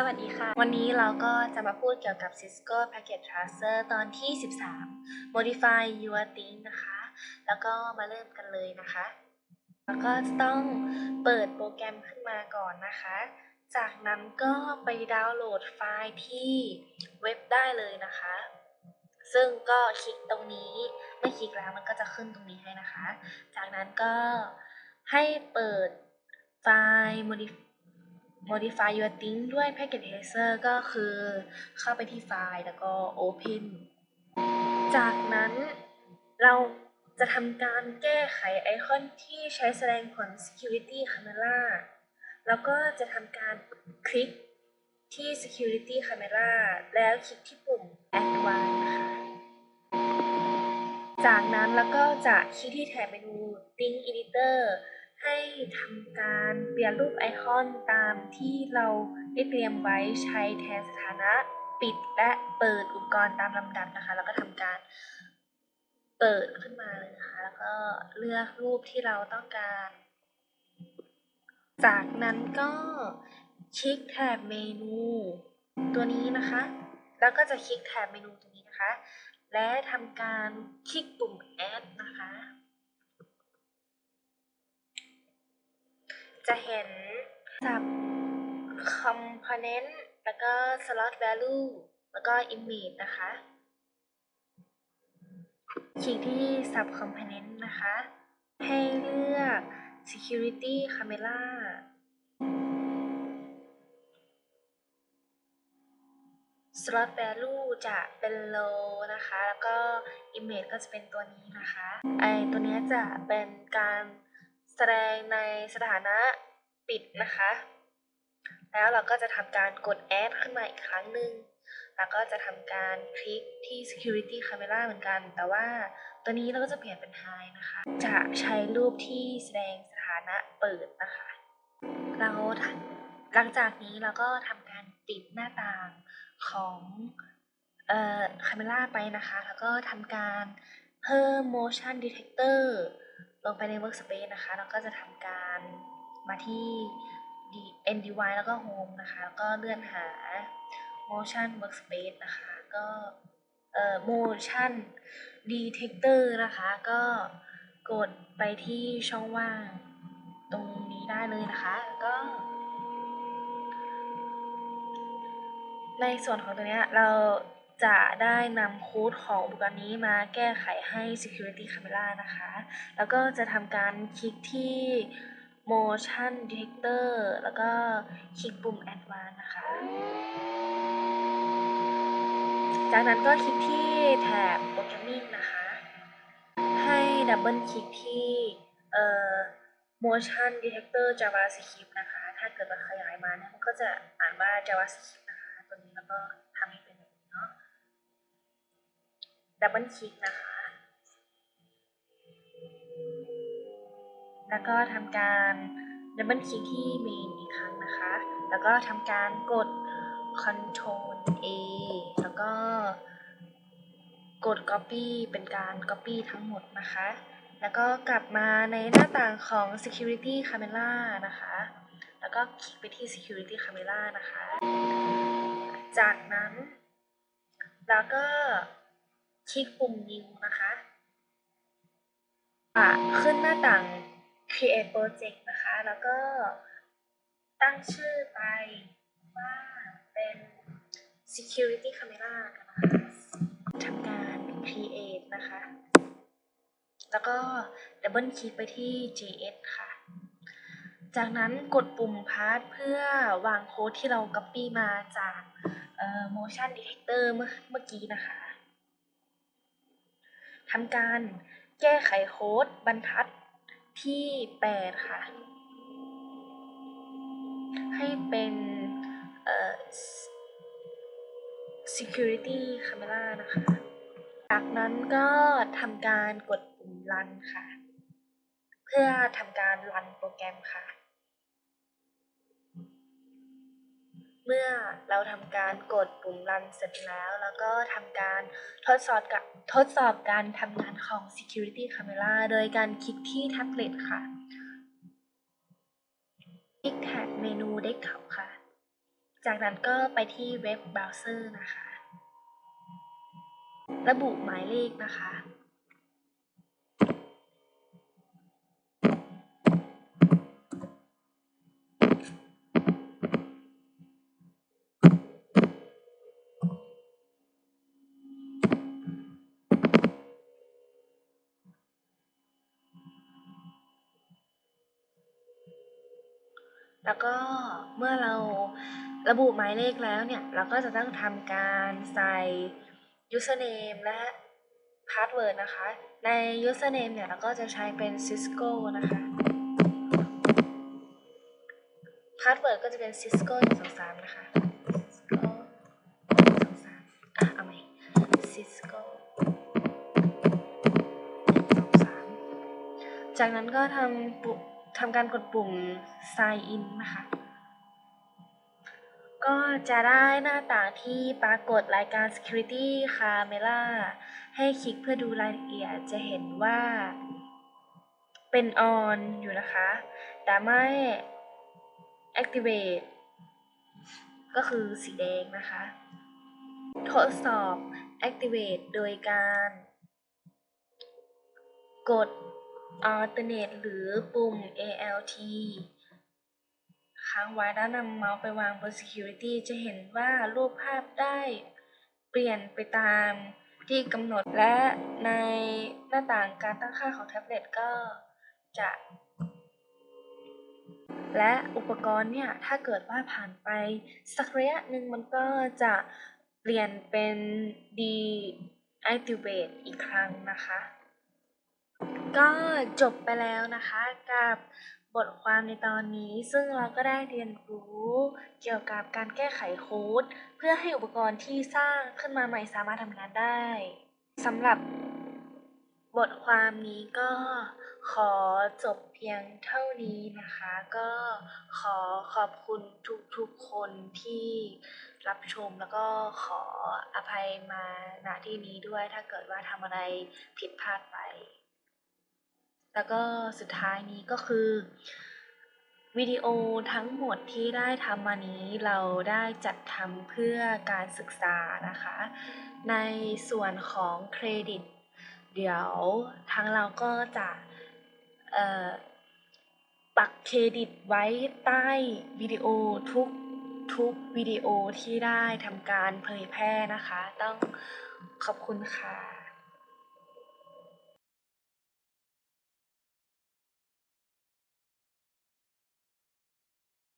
สวัสดีค่ะ วันนี้เราก็จะมาพูดเกี่ยวกับ Cisco Packet Tracer ตอนที่ 13 Modify Your Thing นะคะ แล้วก็มาเริ่มกันเลยนะคะ แล้วก็จะต้องเปิดโปรแกรมขึ้นมาก่อนนะคะ จากนั้นก็ไปดาวน์โหลดไฟล์ที่เว็บได้เลยนะคะ ซึ่งก็คลิกตรงนี้เมื่อคลิกแล้วมันก็จะขึ้นตรงนี้ให้นะคะ จากนั้นก็ให้เปิดไฟล์ modify modify your thing ด้วย packet tracer ก็คือเข้าไปที่ไฟล์แล้วก็ open จากนั้นเราจะทำการแก้ไขไอคอนที่ใช้แสดงผล security camera แล้วก็จะทำการคลิกที่ security camera แล้วคลิกที่ปุ่ม advanced นะคะจากนั้นแล้วก็จะคลิกที่แถบเมนู Thing Editor ให้ทำการเปลี่ยนรูปไอคอนตามที่เราได้เตรียมไว้ใช้แทนสถานะปิดและเปิดอุปกรณ์ตามลำดับนะคะ แล้วก็ทำการเปิดขึ้นมาเลยนะคะ แล้วก็เลือกรูปที่เราต้องการ จากนั้นก็คลิกแถบเมนู ตัวนี้นะคะ แล้วก็จะคลิกแถบเมนูตรงนี้นะคะ และทำการคลิกปุ่ม add นะคะ จะเห็นสับ component แล้วก็ slot value แล้วก็ image นะคะคลิกที่ sub component นะคะ ให้เลือก security camera slot value จะเป็น low นะคะ แล้วก็ image ก็จะเป็นตัวนี้นะคะ ไอตัวเนี้ยจะเป็นการ แสดงในสถานะปิดนะคะ แล้วเราก็จะทำการกด add ขึ้นมาอีกครั้งหนึ่งแล้วก็จะทำการคลิกที่ security camera เหมือนกัน แต่ว่าตัวนี้เราก็จะเปลี่ยนเป็น high นะคะ จะใช้รูปที่แสดงสถานะเปิดนะคะ เราหลังจากนี้เราก็ทำการปิดหน้าต่างของเอ่อ camera ไปนะคะ แล้วก็ทำการเพิ่ม motion detector ลงไปใน workspace นะคะแล้วก็จะทำการมาที่ end device แล้วก็ home นะคะ แล้วก็เลื่อนหา motion workspace นะคะ ก็เอ่อ motion detector นะคะ ก็กดไปที่ช่องว่างตรงนี้ได้เลยนะคะแล้วก็ ในส่วนของตัวเนี้ยเรา จะได้นำโค้ดของอุปกรณ์นี้มาแก้ไขให้ security camera นะคะ แล้วก็จะทำการคลิกที่ motion detector แล้วก็คลิกปุ่ม advanced นะคะ จากนั้นก็คลิกที่แถบ programming นะคะ ให้ดับเบิลคลิกที่เอ่อ motion detector javascript นะคะ ถ้าเกิดมันขยายมาเนี่ยมันก็จะอ่านว่า javascript นะคะ ตัวนี้แล้วก็ทำให้เป็นแบบนี้เนาะ ดับเบิลคลิกนะคะ แล้วก็ทำการดับเบิลคลิกที่ main อีกครั้งนะคะ แล้วก็ทำการกด Ctrl A แล้วก็กด Copy เป็นการ Copy ทั้งหมดนะคะ แล้วก็กลับมาในหน้าต่างของ Security Camera นะคะ แล้วก็คลิกไปที่ Security Camera นะคะ จากนั้น แล้วก็ คลิกปุ่ม New นะคะขึ้นหน้าต่าง Create Project นะคะ แล้วก็ตั้งชื่อไปว่าเป็น Security Camera นะคะทำการ Create นะคะ แล้วก็ดับเบิลคลิกไปที่ JS ค่ะ จากนั้นกดปุ่ม Path เพื่อวางโค้ดที่เรา Copy มาจาก motion detector เมื่อกี้นะคะ ทำการแก้ไขโค้ดบรรทัดที่ 8 ค่ะ ให้เป็นเอ่อ security camera นะคะ จากนั้นก็ทำการกดปุ่ม run ค่ะ เพื่อทำการรันโปรแกรมค่ะ เมื่อเราทำการกดปุ่ม run เสร็จแล้ว แล้วก็ทำการทดสอบกับทดสอบการทำงานของ security camera โดยการคลิกที่แท็บเล็ตค่ะ คลิกแท็บเมนู desktop ค่ะ จากนั้นก็ไปที่เว็บเบราว์เซอร์นะคะ ระบุหมายเลขนะคะ แล้วก็เมื่อเราระบุหมายเลขแล้วเนี่ย เราก็จะต้องทำการใส่ username และ password นะคะ ใน username เนี่ย เราก็จะใช้เป็น Cisco นะคะ password ก็จะเป็น Cisco 123 นะคะ Cisco 123อะ เอาใหม่ Cisco 123 จากนั้นก็ทำปุ่ม ทำการกดปุ่ม sign in นะคะ ก็จะได้หน้าต่างที่ปรากฏรายการ security camera ให้คลิกเพื่อดูรายละเอียดจะเห็นว่าเป็น on อยู่นะคะ แต่ไม่ activate ก็คือสีแดงนะคะ ทดสอบ activate โดยการ กด alternate หรือปุ่ม alt ค้างไว้แล้วนำเมาส์ไปวางบน security จะเห็นว่ารูปภาพได้เปลี่ยนไปตามที่กำหนดและในหน้าต่างการตั้งค่าของแท็บเล็ตก็จะ และอุปกรณ์เนี่ย ถ้าเกิดว่าผ่านไปสักระยะหนึ่งมันก็จะเปลี่ยนเป็น deactivate อีกครั้งนะคะ ก็จบไปแล้วนะคะกับบทความในตอนนี้ ซึ่งเราก็ได้เรียนรู้เกี่ยวกับการแก้ไขโค้ด เพื่อให้อุปกรณ์ที่สร้างขึ้นมาใหม่สามารถทำงานได้สำหรับบทความนี้ก็ขอจบเพียงเท่านี้นะคะ ก็ขอขอบคุณทุกๆคนที่รับชมแล้วก็ขออภัยมาณที่นี้ด้วยถ้าเกิดว่าทำอะไรผิดพลาดไป แล้วก็สุดท้ายนี้ก็คือวิดีโอทั้งหมดที่ได้ทำมานี้เราได้จัดทำเพื่อการศึกษานะคะ ในส่วนของเครดิต เดี๋ยวทางเราก็จะปักเครดิตไว้ใต้วิดีโอทุกทุกวิดีโอที่ได้ทำการเผยแพร่นะคะ ต้องขอบคุณค่ะ